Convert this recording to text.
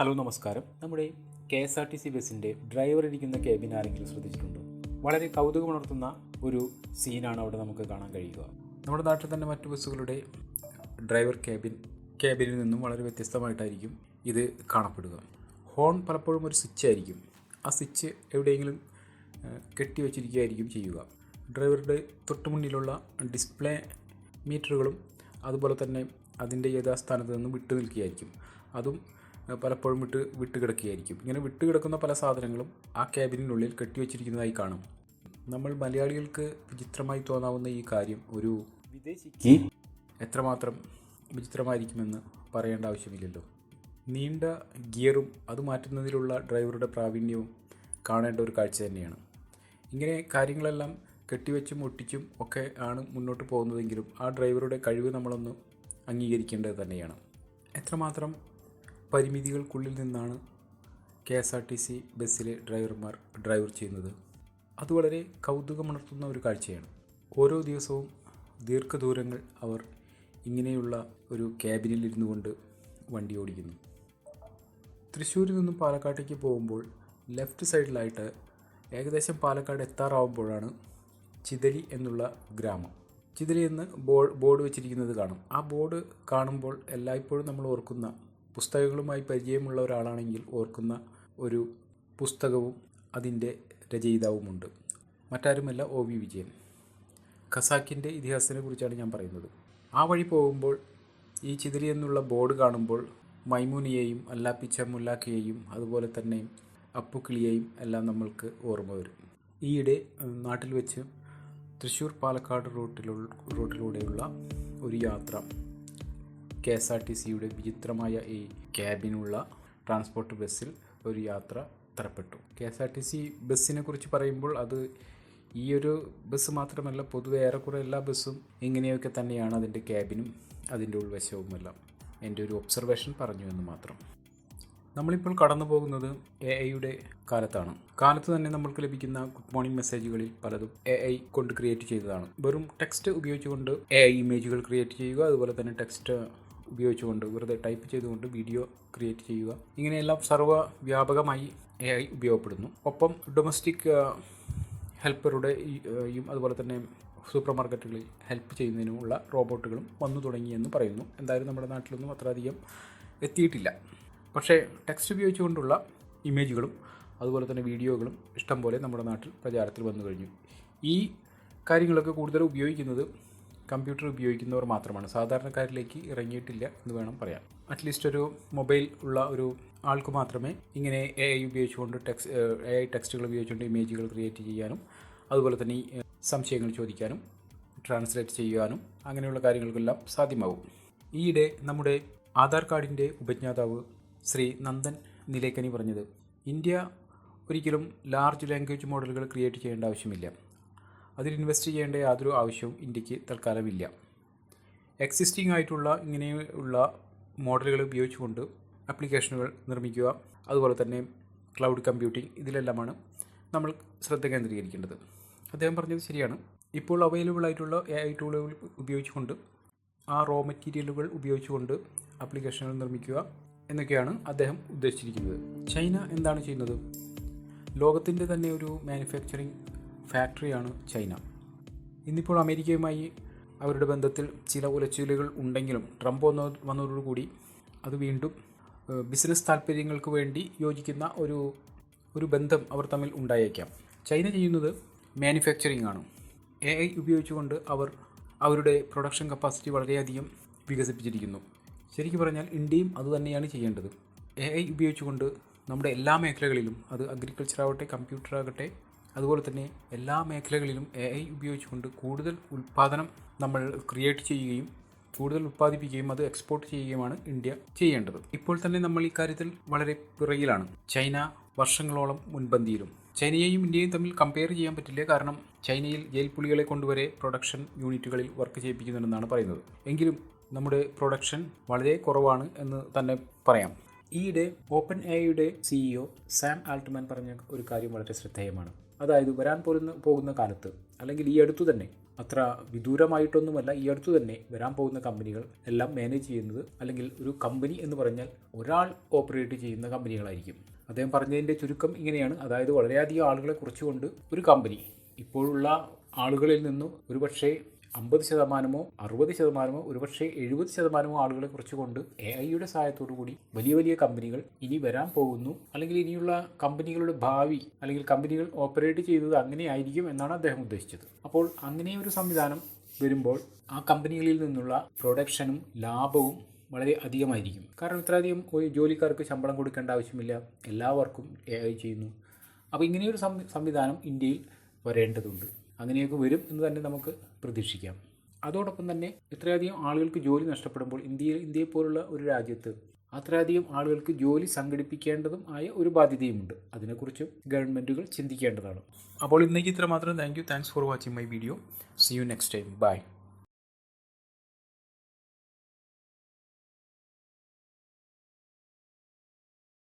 Hello നമസ്കാരം. നമ്മുടെ K S R T C ബസ്സിന്റെ ഡ്രൈവർ ഇരിക്കുന്ന ക്യാബിൻ ആരെങ്കിലും ശ്രദ്ധിച്ചിട്ടുണ്ടോ? വളരെ കൗതുകമുണർത്തുന്ന ഒരു സീനാണ് അവിടെ നമുക്ക് കാണാൻ കഴിയുക. നമ്മുടെ നാട്ടിൽ തന്നെ മറ്റു ബസ്സുകളുടെ ഡ്രൈവർ ക്യാബിൻ ക്യാബിനിൽ നിന്നും വളരെ വ്യത്യസ്തമായിട്ടായിരിക്കും ഇത് കാണപ്പെടുക. ഹോൺ പലപ്പോഴും ഒരു സ്വിച്ച് ആയിരിക്കും. ആ സ്വിച്ച് എവിടെയെങ്കിലും കെട്ടി കെട്ടിവെച്ചിരിക്കുകയായിരിക്കും ചെയ്യുക. ഡ്രൈവറുടെ തൊട്ടുമുന്നിലുള്ള ഡിസ്പ്ലേ മീറ്ററുകളും അതുപോലെ തന്നെ അതിന്റെ യഥാസ്ഥാനത്ത് നിന്നും വിട്ടു നിൽക്കുകയായിരിക്കും. അതും പലപ്പോഴും വിട്ട് വിട്ട് കിടക്കുകയായിരിക്കും. ഇങ്ങനെ വിട്ട് കിടക്കുന്ന പല സാധനങ്ങളും ആ ക്യാബിനുള്ളിൽ കെട്ടിവെച്ചിരിക്കുന്നതായി കാണും. നമ്മൾ മലയാളികൾക്ക് വിചിത്രമായി തോന്നാവുന്ന ഈ കാര്യം ഒരു വിദേശിക്ക് എത്രമാത്രം വിചിത്രമായിരിക്കുമെന്ന് പറയേണ്ട ആവശ്യമില്ലല്ലോ. നീണ്ട ഗിയറും അത് മാറ്റുന്നതിലുള്ള ഡ്രൈവറുടെ പ്രാവീണ്യവും കാണേണ്ട ഒരു കാഴ്ച തന്നെയാണ്. ഇങ്ങനെ കാര്യങ്ങളെല്ലാം കെട്ടിവെച്ചും ഒട്ടിച്ചും ഒക്കെ ആണ് മുന്നോട്ട് പോകുന്നതെങ്കിലും ആ ഡ്രൈവറുടെ കഴിവ് നമ്മളൊന്ന് അംഗീകരിക്കേണ്ടത് തന്നെയാണ്. എത്രമാത്രം പരിമിതികൾക്കുള്ളിൽ നിന്നാണ് K S R T C ബസ്സിലെ ഡ്രൈവർമാർ ഡ്രൈവർ ചെയ്യുന്നത്. അത് വളരെ കൗതുകമുണർത്തുന്ന ഒരു കാഴ്ചയാണ്. ഓരോ ദിവസവും ദീർഘദൂരങ്ങൾ അവർ ഇങ്ങനെയുള്ള ഒരു ക്യാബിനിൽ ഇരുന്നു കൊണ്ട് വണ്ടി ഓടിക്കുന്നു. തൃശ്ശൂരിൽ നിന്നും പാലക്കാട്ടേക്ക് പോകുമ്പോൾ ലെഫ്റ്റ് സൈഡിലായിട്ട് ഏകദേശം പാലക്കാട് എത്താറാവുമ്പോഴാണ് ചിതലി എന്നുള്ള ഗ്രാമം. ചിതലി എന്ന് ബോർഡ് വെച്ചിരിക്കുന്നത് കാണും. ആ ബോർഡ് കാണുമ്പോൾ എല്ലായ്പ്പോഴും നമ്മൾ ഓർക്കുന്ന പുസ്തകങ്ങളുമായി പരിചയമുള്ള ഒരാളാണെങ്കിൽ ഓർക്കുന്ന ഒരു പുസ്തകവും അതിന്റെ രചയിതാവുമുണ്ട്. മറ്റാരുമല്ല ഒ വി വിജയൻ. ഖസാക്കിന്റെ ഇതിഹാസത്തിനെ കുറിച്ചാണ് ഞാൻ പറയുന്നത്. ആ വഴി പോകുമ്പോൾ ഈ ചിതിരി എന്നുള്ള ബോർഡ് കാണുമ്പോൾ മൈമൂനിയെയും അല്ലാപ്പിച്ച മുല്ലാക്കയെയും അതുപോലെ തന്നെ അപ്പുക്കിളിയെയും എല്ലാം നമ്മൾക്ക് ഓർമ്മ വരും. ഈയിടെ നാട്ടിൽ വെച്ച് തൃശ്ശൂർ പാലക്കാട് റൂട്ടിലുള്ള റൂട്ടിലൂടെയുള്ള ഒരു യാത്ര കെ എസ് ആർ ടി സിയുടെ വിചിത്രമായ ഈ ക്യാബിനുള്ള ട്രാൻസ്പോർട്ട് ബസ്സിൽ ഒരു യാത്ര തരപ്പെട്ടു. K S R T C ബസ്സിനെ കുറിച്ച് പറയുമ്പോൾ അത് ഈ ഒരു ബസ് മാത്രമല്ല പൊതുവെ ഏറെക്കുറെ എല്ലാ ബസ്സും ഇങ്ങനെയൊക്കെ തന്നെയാണ് അതിന്റെ ക്യാബിനും അതിന്റെ ഉൾവശവുമെല്ലാം. എന്റെ ഒരു ഒബ്സർവേഷൻ പറഞ്ഞു എന്ന് മാത്രം. നമ്മളിപ്പോൾ കടന്നു പോകുന്നത് എ ഐയുടെ കാലത്താണ്. കാലത്ത് തന്നെ നമ്മൾക്ക് ലഭിക്കുന്ന ഗുഡ് മോർണിംഗ് മെസ്സേജുകളിൽ പലതും എ ഐ കൊണ്ട് ക്രിയേറ്റ് ചെയ്തതാണ്. വെറും ടെക്സ്റ്റ് ഉപയോഗിച്ചുകൊണ്ട് എ ഐ ഇമേജുകൾ ക്രിയേറ്റ് ചെയ്യുക അതുപോലെ തന്നെ ടെക്സ്റ്റ് ഉപയോഗിച്ചുകൊണ്ട് വെറുതെ ടൈപ്പ് ചെയ്തുകൊണ്ട് വീഡിയോ ക്രിയേറ്റ് ചെയ്യുക. ഇങ്ങനെയെല്ലാം സർവ വ്യാപകമായി എ ഐ ഉപയോഗപ്പെടുന്നു. ഒപ്പം ഡൊമസ്റ്റിക് ഹെൽപ്പറുടെയും അതുപോലെ തന്നെ സൂപ്പർ മാർക്കറ്റുകളിൽ ഹെൽപ്പ് ചെയ്യുന്നതിനുമുള്ള റോബോട്ടുകളും വന്നു തുടങ്ങിയെന്ന് പറയുന്നു. എന്തായാലും നമ്മുടെ നാട്ടിലൊന്നും അത്രയധികം എത്തിയിട്ടില്ല. പക്ഷേ ടെക്സ്റ്റ് ഉപയോഗിച്ചുകൊണ്ടുള്ള ഇമേജുകളും അതുപോലെ തന്നെ വീഡിയോകളും ഇഷ്ടംപോലെ നമ്മുടെ നാട്ടിൽ പ്രചാരത്തിൽ വന്നു കഴിഞ്ഞു. ഈ കാര്യങ്ങളൊക്കെ കൂടുതൽ ഉപയോഗിക്കുന്നത് കമ്പ്യൂട്ടർ ഉപയോഗിക്കുന്നവർ മാത്രമാണ്. സാധാരണക്കാരിലേക്ക് ഇറങ്ങിയിട്ടില്ല എന്ന് വേണം പറയാൻ. അറ്റ്ലീസ്റ്റ് ഒരു മൊബൈൽ ഉള്ള ഒരു ആൾക്ക് മാത്രമേ ഇങ്ങനെ എ ഐ ഉപയോഗിച്ചുകൊണ്ട് ടെക്സ്റ്റ് എ ഐ ടെക്സ്റ്റുകൾ ഉപയോഗിച്ചുകൊണ്ട് ഇമേജുകൾ ക്രിയേറ്റ് ചെയ്യാനും അതുപോലെ തന്നെ സംശയങ്ങൾ ചോദിക്കാനും ട്രാൻസ്ലേറ്റ് ചെയ്യാനും അങ്ങനെയുള്ള കാര്യങ്ങൾക്കെല്ലാം സാധ്യമാവും. ഈയിടെ നമ്മുടെ ആധാർ കാർഡിന്റെ ഉപജ്ഞാതാവ് ശ്രീ നന്ദൻ നിലേക്കനി പറഞ്ഞത് ഇന്ത്യ ഒരിക്കലും ലാർജ് ലാംഗ്വേജ് മോഡലുകൾ ക്രിയേറ്റ് ചെയ്യേണ്ട ആവശ്യമില്ല. അതിൽ ഇൻവെസ്റ്റ് ചെയ്യേണ്ട യാതൊരു ആവശ്യവും ഇന്ത്യയ്ക്ക് തൽക്കാലമില്ല. എക്സിസ്റ്റിംഗ് ആയിട്ടുള്ള ഇങ്ങനെയുള്ള മോഡലുകൾ ഉപയോഗിച്ചുകൊണ്ട് ആപ്ലിക്കേഷനുകൾ നിർമ്മിക്കുക അതുപോലെ തന്നെ ക്ലൗഡ് കമ്പ്യൂട്ടിംഗ് ഇതിലെല്ലാമാണ് നമ്മൾ ശ്രദ്ധ കേന്ദ്രീകരിക്കേണ്ടത്. അദ്ദേഹം പറഞ്ഞത് ശരിയാണ്. ഇപ്പോൾ അവൈലബിൾ ആയിട്ടുള്ള എ ഐ ടൂളുകൾ ഉപയോഗിച്ചുകൊണ്ട് ആ റോ മെറ്റീരിയലുകൾ ഉപയോഗിച്ചുകൊണ്ട് ആപ്ലിക്കേഷനുകൾ നിർമ്മിക്കുക എന്നൊക്കെയാണ് അദ്ദേഹം ഉദ്ദേശിച്ചിരിക്കുന്നത്. ചൈന എന്താണ് ചെയ്യുന്നത്? ലോകത്തിന്റെ തന്നെ ഒരു മാനുഫാക്ചറിങ് ഫാക്ടറിയാണ് ചൈന. ഇന്നിപ്പോൾ അമേരിക്കയുമായി അവരുടെ ബന്ധത്തിൽ ചില ഉലച്ചിലുകൾ ഉണ്ടെങ്കിലും ട്രംപ് വന്ന വന്നതോടുകൂടി അത് വീണ്ടും ബിസിനസ് താല്പര്യങ്ങൾക്ക് വേണ്ടി യോജിക്കുന്ന ഒരു ഒരു ബന്ധം അവർ തമ്മിൽ ഉണ്ടായേക്കാം. ചൈന ചെയ്യുന്നത് മാനുഫാക്ചറിങ് ആണ്. എ ഐ ഉപയോഗിച്ചുകൊണ്ട് അവർ അവരുടെ പ്രൊഡക്ഷൻ കപ്പാസിറ്റി വളരെയധികം വികസിപ്പിച്ചിരിക്കുന്നു. ശരിക്കും പറഞ്ഞാൽ ഇന്ത്യയും അതുതന്നെയാണ് ചെയ്യേണ്ടത്. എ ഐ ഉപയോഗിച്ചുകൊണ്ട് നമ്മുടെ എല്ലാ മേഖലകളിലും അത് അഗ്രികൾച്ചർ ആവട്ടെ കമ്പ്യൂട്ടർ ആകട്ടെ അതുപോലെ തന്നെ എല്ലാ മേഖലകളിലും എ ഐ ഉപയോഗിച്ചുകൊണ്ട് കൂടുതൽ ഉൽപ്പാദനം നമ്മൾ ക്രിയേറ്റ് ചെയ്യുകയും കൂടുതൽ ഉൽപ്പാദിപ്പിക്കുകയും അത് എക്സ്പോർട്ട് ചെയ്യുകയുമാണ് ഇന്ത്യ ചെയ്യേണ്ടത്. ഇപ്പോൾ തന്നെ നമ്മൾ ഈ കാര്യത്തിൽ വളരെ പിറകിലാണ്. ചൈന വർഷങ്ങളോളം മുൻപന്തിയിലും. ചൈനയെയും ഇന്ത്യയും തമ്മിൽ കമ്പയർ ചെയ്യാൻ പറ്റില്ല. കാരണം ചൈനയിൽ ജയിൽ പുളികളെ കൊണ്ടുവരെ പ്രൊഡക്ഷൻ യൂണിറ്റുകളിൽ വർക്ക് ചെയ്യിപ്പിക്കുന്നുണ്ടെന്നാണ് പറയുന്നത്. എങ്കിലും നമ്മുടെ പ്രൊഡക്ഷൻ വളരെ കുറവാണ് എന്ന് തന്നെ പറയാം. ഈയിടെ ഓപ്പൺ എയുടെ സിഇഒ സാം ആൾട്ട്മാൻ പറഞ്ഞ ഒരു കാര്യം വളരെ ശ്രദ്ധേയമാണ്. അതായത് വരാൻ പോകുന്ന പോകുന്ന കാലത്ത് അല്ലെങ്കിൽ ഈ അടുത്തു തന്നെ അത്ര വിദൂരമായിട്ടൊന്നുമല്ല ഈ അടുത്തു തന്നെ വരാൻ പോകുന്ന കമ്പനികൾ എല്ലാം മാനേജ് ചെയ്യുന്നത് അല്ലെങ്കിൽ ഒരു കമ്പനി എന്ന് പറഞ്ഞാൽ ഒരാൾ ഓപ്പറേറ്റ് ചെയ്യുന്ന കമ്പനികളായിരിക്കും. അദ്ദേഹം പറഞ്ഞതിന്റെ ചുരുക്കം ഇങ്ങനെയാണ്. അതായത് വളരെയധികം ആളുകളെ കുറിച്ചുകൊണ്ട് ഒരു കമ്പനി ഇപ്പോഴുള്ള ആളുകളിൽ നിന്നും ഒരുപക്ഷെ അമ്പത് ശതമാനമോ അറുപത് ശതമാനമോ ഒരുപക്ഷെ എഴുപത് ശതമാനമോ ആളുകളെ കുറിച്ചുകൊണ്ട് എ ഐയുടെ സഹായത്തോടു കൂടി വലിയ വലിയ കമ്പനികൾ ഇനി വരാൻ പോകുന്നു. അല്ലെങ്കിൽ ഇനിയുള്ള കമ്പനികളുടെ ഭാവി അല്ലെങ്കിൽ കമ്പനികൾ ഓപ്പറേറ്റ് ചെയ്തത് അങ്ങനെയായിരിക്കും എന്നാണ് അദ്ദേഹം ഉദ്ദേശിച്ചത്. അപ്പോൾ അങ്ങനെ ഒരു സംവിധാനം വരുമ്പോൾ ആ കമ്പനികളിൽ നിന്നുള്ള പ്രൊഡക്ഷനും ലാഭവും വളരെ അധികമായിരിക്കും. കാരണം ഇത്രയധികം ഒരു ജോലിക്കാർക്ക് ശമ്പളം കൊടുക്കേണ്ട ആവശ്യമില്ല. എല്ലാവർക്കും എ ഐ ചെയ്യുന്നു. അപ്പോൾ ഇങ്ങനെയൊരു സംവിധാനം ഇന്ത്യയിൽ വരേണ്ടതുണ്ട്. അങ്ങനെയൊക്കെ വരും എന്ന് തന്നെ നമുക്ക് പ്രതീക്ഷിക്കാം. അതോടൊപ്പം തന്നെ ഇത്രയധികം ആളുകൾക്ക് ജോലി നഷ്ടപ്പെടുമ്പോൾ ഇന്ത്യയിൽ ഇന്ത്യയെ പോലുള്ള ഒരു രാജ്യത്ത് അത്രയധികം ആളുകൾക്ക് ജോലി സംഘടിപ്പിക്കേണ്ടതും ആയ ഒരു ബാധ്യതയുമുണ്ട്. അതിനെക്കുറിച്ചും ഗവൺമെന്റുകൾ ചിന്തിക്കേണ്ടതാണ്. അപ്പോൾ ഇന്നേക്ക് ഇത്ര മാത്രം thank you thanks for watching my video see you next time bye